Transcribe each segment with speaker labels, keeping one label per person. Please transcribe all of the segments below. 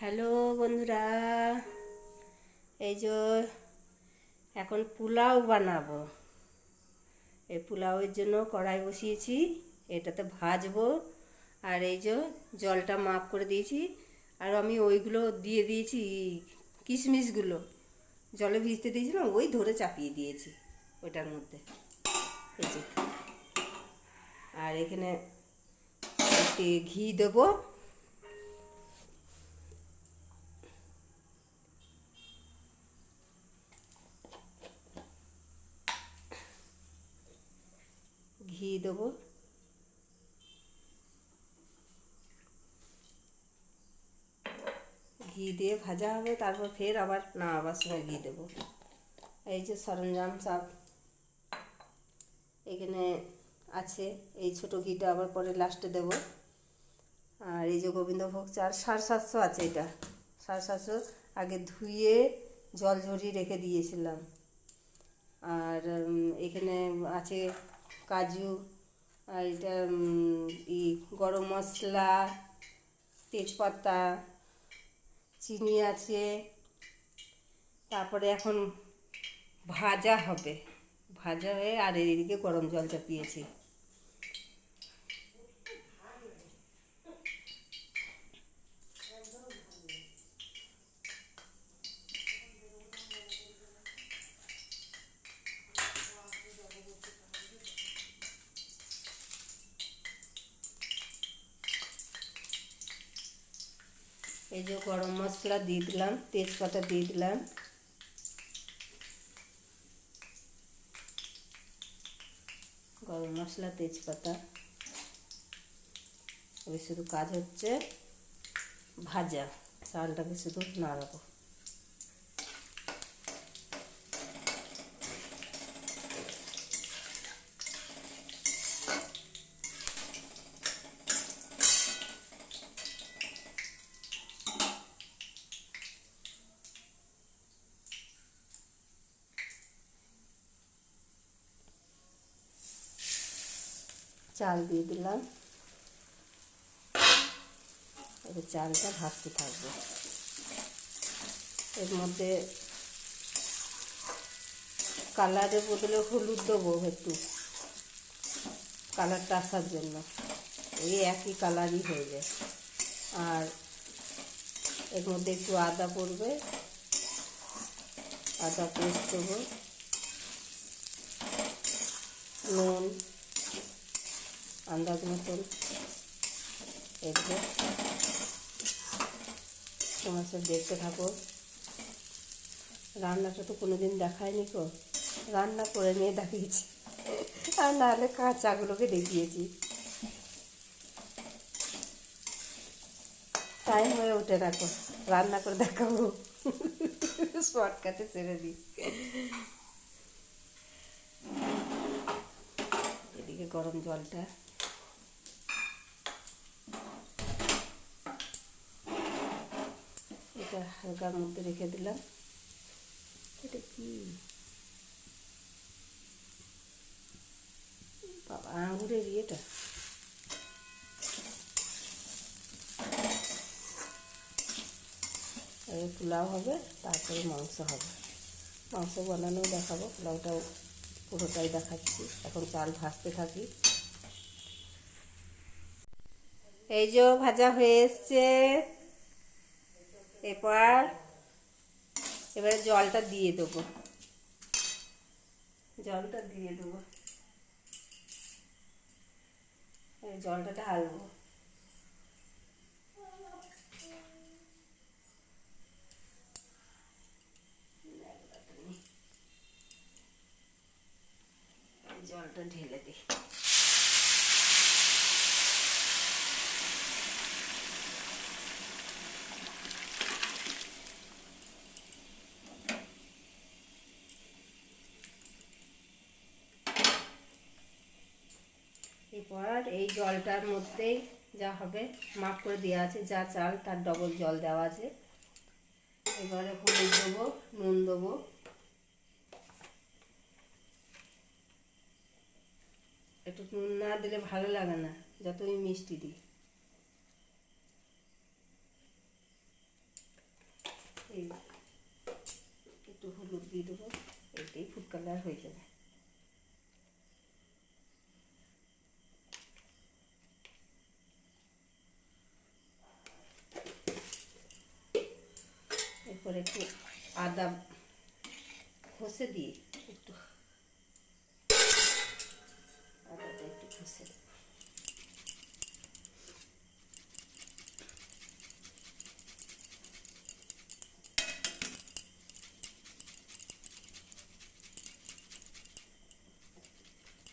Speaker 1: Hello বন্ধুরা, এই যে এখন পোলাও বানাবো। এই পোলাওয়ের জন্য কড়াই বসিয়েছি, এটাতে ভাজবো, আর এই যে জলটা মাপ করে দিয়েছি, আর আমি ওইগুলো দিয়ে দিয়েছি কিশমিশগুলো। জলে ভিজতে দিয়েছিলাম ওই ধরে চাপিয়ে দিয়েছি ওইটার মধ্যে। আর এখানে ঘি দেবো। ঘি দেবো। ঘি দিয়ে ভাজা হবে, তারপর ফের আবার না, আবার সময় ঘি দেবো। এই যে সরঞ্জাম সব এখানে আছে, এই ছোট ঘিটা আবার পরে লাস্টে দেবো। আর এই যে গোবিন্দভোগ চাল, সাড়ে সাতশো আছে এটা। সাড়ে সাতশো আগে ধুয়ে জল ঝরিয়ে রেখে দিয়েছিলাম। আর এখানে আছে কাজু, আর এটা ই গরম মশলা, তেজপাতা, চিনি আছে। তারপরে এখন ভাজা হবে। ভাজা হয়ে আর এদিকে গরম জল চাপিয়েছি। এই যে গরম মশলা দিয়ে দিলাম, তেজপাতা দিয়ে দিলাম। গরম মশলা, তেজপাতা। এবার শুধু কাজ হচ্ছে ভাজা, চালটাকে শুধু নাড়াবো। চাল দিয়ে দিলাম। এবার চালটা ভাজতে থাকব। এর মধ্যে কালারের বদলে হলুদ দেবো একটু। কালারটা আসার জন্য। এই একই কালারই হয়ে যায়। আর এর মধ্যে একটু আদা পড়বে। আদা পেস্ট দেবো। নুন। আন্দাজ মতন এগুলো তোমার সব দেখতে থাকো। রান্নাটা তো কোনোদিন দেখায়নি কো রান্না করে নিয়ে দেখিয়েছি। আর নাহলে কাঁচাগুলোকে দেখিয়েছি। টাইম হয়ে ওঠে রাখো রান্না করে দেখাবো। শর্টকাটে ছেড়ে দিই। এদিকে গরম জলটা। এটা হালকার মধ্যে রেখে দিলাম। এটা কি? আঙুরের ইয়েটা। পোলাও হবে, তারপরে মাংস হবে। মাংস বানানো দেখাবো, পোলাওটাও পুরোটাই দেখাচ্ছি। এখন চাল ভাজতে থাকি। এই যে ভাজা হয়ে এসছে। এরপর, এবারে জলটা দিয়ে দেবো। জলটা দিয়ে দেবো। এই জলটা ঢালবো। এই জলটা ঢেলে দিই। এরপর এই জলটার মধ্যেই যা হবে মাপ করে দেওয়া আছে, যা চাল তার ডবল জল দেওয়া আছে। এবারে হলুদ দেবো, নুন দেবো। একটু নুন না দিলে ভালো লাগে না, যতই মিষ্টি দিই। একটু হলুদ দিয়ে দেবো এটাই ফুড কালার হয়ে যাবে। এরপর একটু আদা ঘষে দিয়ে একটু। আদাটা একটু ঘষে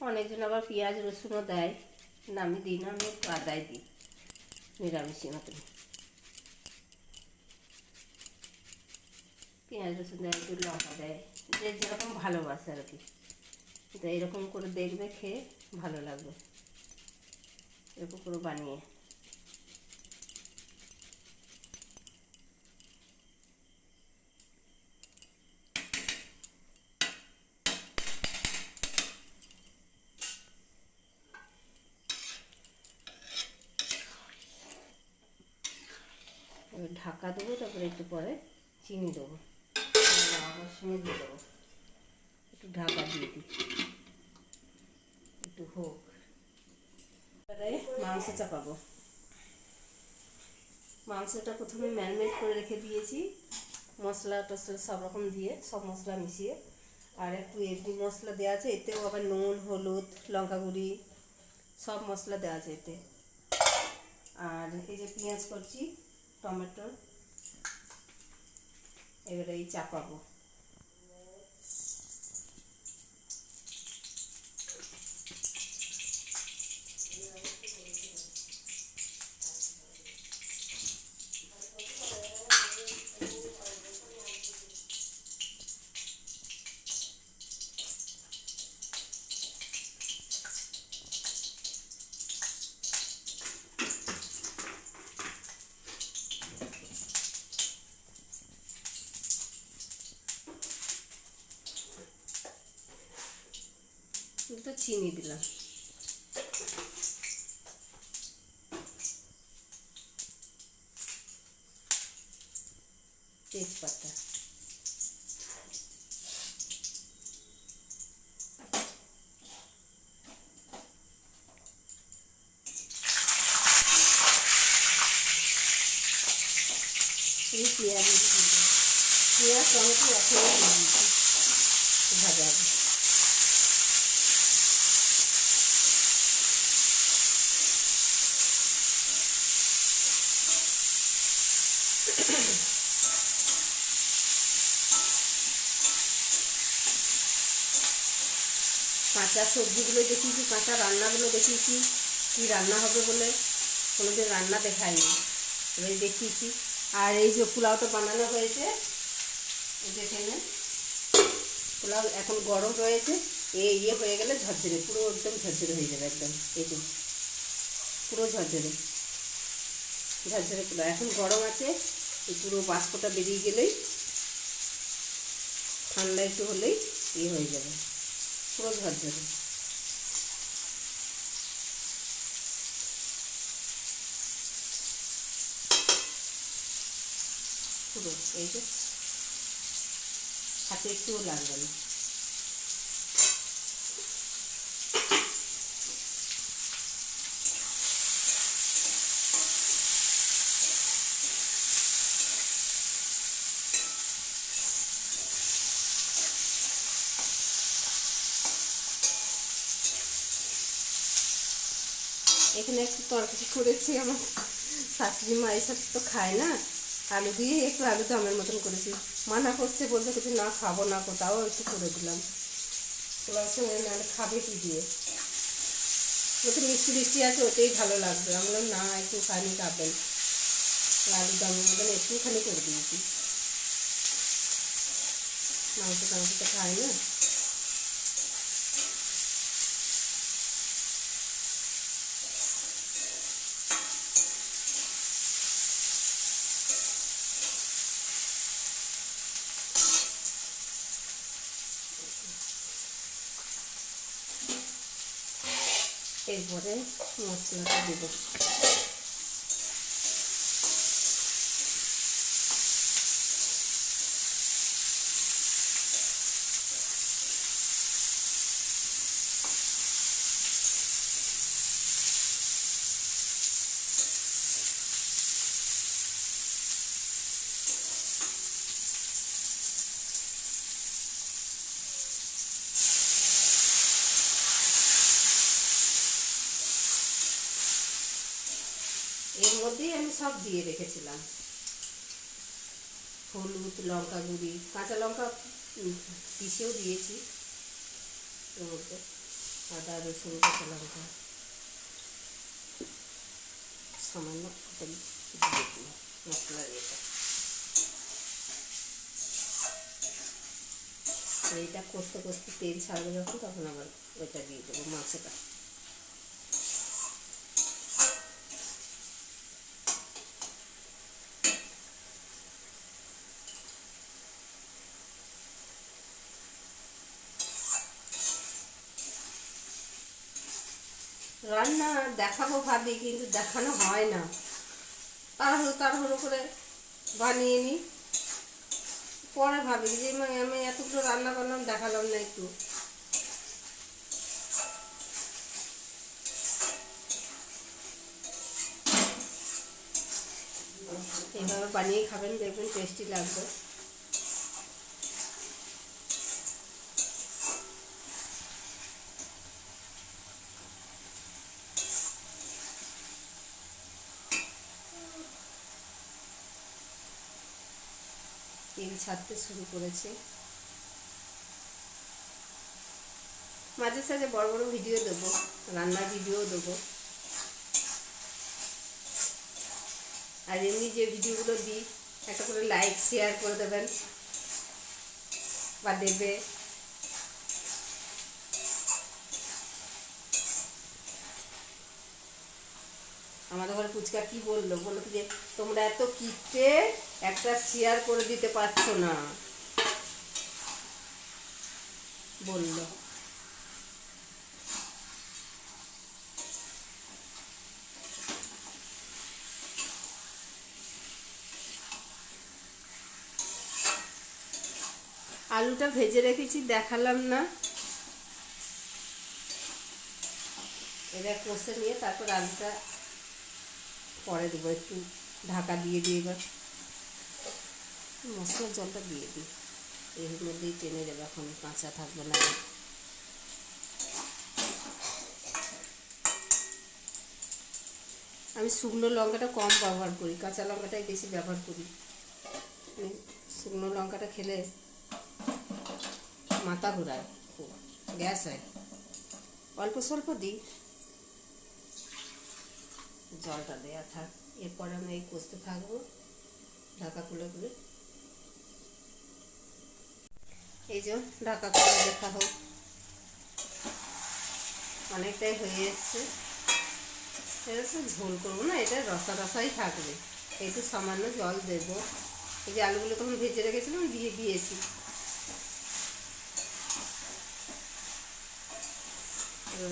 Speaker 1: অনেকজন আবার পেঁয়াজ রসুনও দেয়, না আমি দিই না, আমি আদায় দিই, নিরামিষের মতন। পেঁয়াজ রসুন দেয় একটু লঙ্কা দেয় যে যেরকম ভালোবাসে আর কি। তো এরকম করে দেখবে, খেয়ে ভালো লাগবে। এরকম করে বানিয়ে। ঢাকা দেবো, তারপরে একটু পরে চিনি দেবো। একটু ঢাকা একটু হোক। মাংস চাপাবো। মাংসটা প্রথমে ম্যারিনেট করে রেখে দিয়েছি। মশলা টসলা সব রকম দিয়ে, সব মশলা মিশিয়ে। আর একটু এমনি মশলা দেওয়া আছে, এতেও আবার নুন, হলুদ লঙ্কা গুঁড়ি সব মশলা দেওয়া আছে এতে। আর এই যে পেঁয়াজ করছি, টমেটো। এবারে এই চাপাবো একটু চিনি দিলাম। তেজপাতা। পেঁয়াজ পেঁয়াজ টমেটো একসঙ্গে ভাজা হবে। কাঁচা সবজিগুলো দেখিয়েছি কাঁচা রান্নাগুলো দেখিয়েছি কী রান্না হবে বলে কোনোদিন রান্না দেখায়নি। এবার দেখিয়েছি আর এই যে পোলাওটা বানানো হয়েছে নেন পোলাও এখন গরম রয়েছে এই ইয়ে হয়ে গেলে ঝরঝরে, পুরো একদম ঝরঝরে হয়ে যাবে একদম এই যে পুরো ঝরঝরে। ঝরঝরে পোলাও। এখন গরম আছে, এই পুরো বাষ্পটা বেরিয়ে গেলেই ঠান্ডা একটু হলেই ইয়ে হয়ে যাবে। পুরো যাবে পুরো এই যে। হাতে একটুও লাগবে না। এখানে একটু তরকারি করেছি আমার শাশুড়ি মা এসব তো খায় না। আলু দিয়ে একটু আলু দমের মতন করেছি। মানা করছে বলছে কিছু না খাব, না কোথাও একটু করে দিলাম। নাহলে খাবে কি দিয়ে? ওতে মিষ্টি মিষ্টি আছে, ওতেই ভালো লাগবে। আমি বললাম, না, একটুখানি খাবেন। আলু দমের মতন একটুখানি করে দিয়েছি। মাংস টাংস তো খায় না। এরপরে মশলাটা দেব। মধ্যেই আমি সব দিয়ে রেখেছিলাম। হলুদ, লঙ্কা গুঁড়ি, কাঁচা লঙ্কা পিষেও দিয়েছি। এর মধ্যে আদা, রসুন, কাঁচা লঙ্কা। সামান্য মশলার এটা এইটা কষতে কষতে তেল ছাড়বে যখন, তখন আবার ওইটা দিয়ে দেবো মাছটা রান্না দেখাবো ভাবি, কিন্তু দেখানো হয় না। তাড়াহুড়ো তাড়াহুড়ো করে বানিয়ে নিই পরে ভাবি যে আমি এতগুলো রান্না করলাম দেখালাম না একটু। এইভাবে বানিয়ে খাবেন, দেখবেন টেস্টি লাগবে। ছাড়তে শুরু করেছে। মাঝে সাঝে বড় বড় ভিডিও দেবো, রান্নার ভিডিও দেবো। আর এমনি যে ভিডিওগুলো দিই, একটা করে লাইক শেয়ার করে দেবেন বা দেবে। আমাদের ঘরে পুচকা কি বলল? বলল যে, তোমরা এত কিপটে একটা শেয়ার করে দিতে পারছ না। বলল। আলুটা ভেজে রেখেছি, দেখালাম না। এটা কষে নিয়ে তারপর আলুটা পরে দেবো, একটু ঢাকা দিয়ে দিয়ে এবার। মশলার জলটা দিয়ে দিই। এর মধ্যেই টেনে যাবে এখন, কাঁচা থাকবে না। আমি শুকনো লঙ্কাটা কম ব্যবহার করি, কাঁচা লঙ্কাটাই বেশি ব্যবহার করি। শুকনো লঙ্কাটা খেলে মাথা ঘোরায় গ্যাস হয়। অল্প স্বল্প দিই। জলটা দেওয়া থাক। এরপরে আমি এই কষতে থাকব ঢাকা খুলে খুলে। এই যে ঢাকা খুলে দেখা হোক। অনেকটাই হয়ে এসছে। তো ঝোল করব না, এটা রসা রসাই থাকবে। একটু সামান্য জল দেবো। এই যে আলুগুলো তখন ভেজে রেখেছিলাম, দিয়ে দিয়েছি।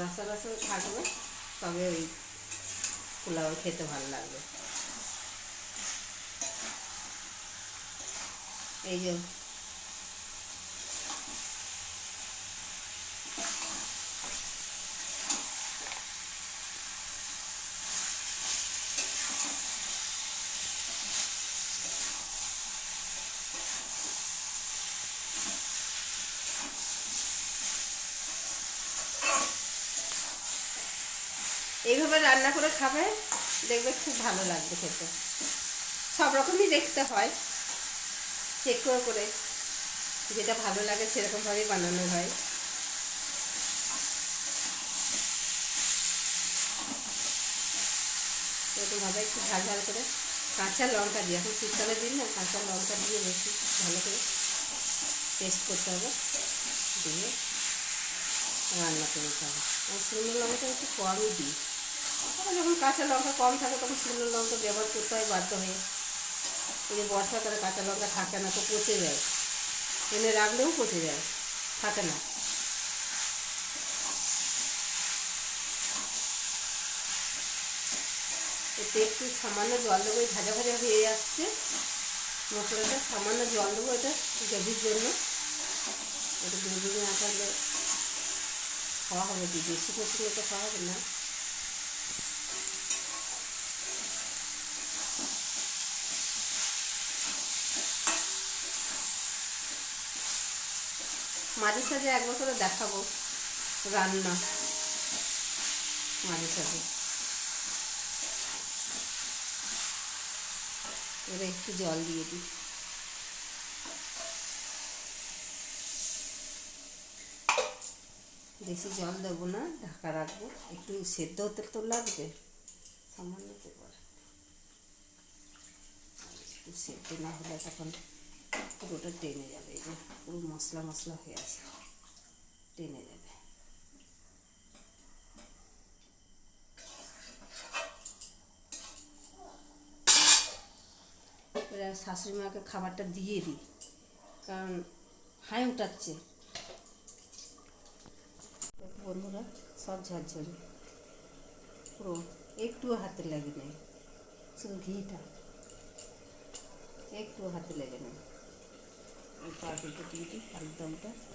Speaker 1: রসা রসা থাকবে, তবে ওই পোলাও খেতে ভালো লাগবে। এই যে এইভাবে রান্না করে খাবে, দেখবে খুব ভালো লাগবে খেতে। সব রকমই দেখতে হয়। চেক করে করে যেটা ভালো লাগে সেরকমভাবেই বানানো হয়। এরকমভাবে একটু ঝাল ঝাল করে কাঁচা লঙ্কা দিয়ে, এখন শীতকালের দিন না, কাঁচা লঙ্কা দিয়ে বেশি ভালো করে পেস্ট করতে হবে। দিয়ে রান্না করে নিতে হবে। আর শুকনো লঙ্কাটা একটু কমই দিই। যখন কাঁচা লঙ্কা কম থাকে, তখন শুকনো লঙ্কা ব্যবহার করতে হয় বাধ্য হয়ে। এই বর্ষাকালে কাঁচা লঙ্কা থাকে না, তো পচে যায়। এনে রাখলেও পচে যায়, থাকে না। এতে একটু সামান্য জল দেবো ভাজা ভাজা হয়ে যাচ্ছে মশলাটা সামান্য জল দেবো, এটা গ্রেভির জন্য। এটা গ্রেভি না থাকলে খাওয়া হবে কি? বেশি করলে তো খাওয়া হবে না? মাঝে সাঝে একবার করে দেখাবো রান্না। মাঝে সাঝে। এবারে একটু জল দিয়ে দিই। বেশি জল দেবো না, ঢাকা রাখব। একটু সেদ্ধ হতে তো লাগবে, সামান্য একটু সেদ্ধ না হলে তখন পুরোটা টেনে যাবে, এই যে পুরো মশলা মশলা হয়ে আছে, টেনে যাবে। শাশুড়ি মাকে খাবারটা দিয়ে দিই, কারণ হাই উঠাচ্ছে। বন্ধুরা, সব ঝরঝরে। পুরো একটু হাতে লাগে নেই, শুধু ঘিটা। একটু হাতে লেগে নেই। এই পাউডারটা